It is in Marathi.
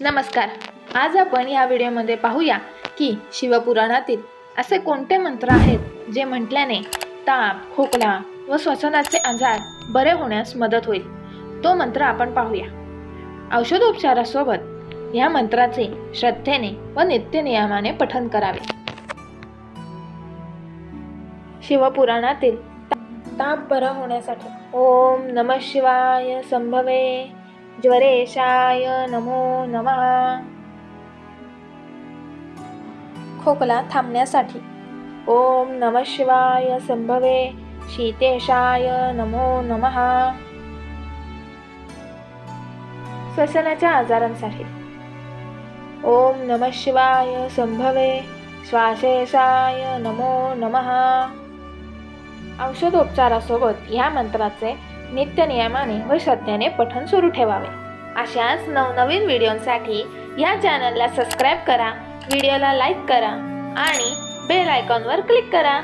नमस्कार. आज आपण या व्हिडिओमध्ये पाहूया की शिवपुराणातील असे कोणते मंत्र आहेत जे म्हटल्याने ताप खोकला व श्वसनाचे आजार बरे होण्यास मदत होईल? तो मंत्र आपण पाहूया. औषधोपचारासोबत या मंत्राचे श्रद्धेने व नित्यनियमाने पठन करावे. शिवपुराणातील ताप बरं होण्यासाठी ओम नम शिवाय संभवे. ज्वरेशाय नमो नमः. खोकला थांबण्यासाठी. ओम नम शिवाय संभवे शीतेशाय नमो नमः. श्वसनाच्या आजारांसाठी. ओम नम शिवाय संभवे श्वासेशाय नमो नमः. औषधोपचारासोबत या मंत्राचे नित्यनियमाने व श्रद्धेने पठण सुरू ठेवावे. अशाच नवनवीन व्हिडिओंसाठी या चॅनलला सबस्क्राईब करा व्हिडिओला लाईक करा आणि बेल आयकॉनवर क्लिक करा.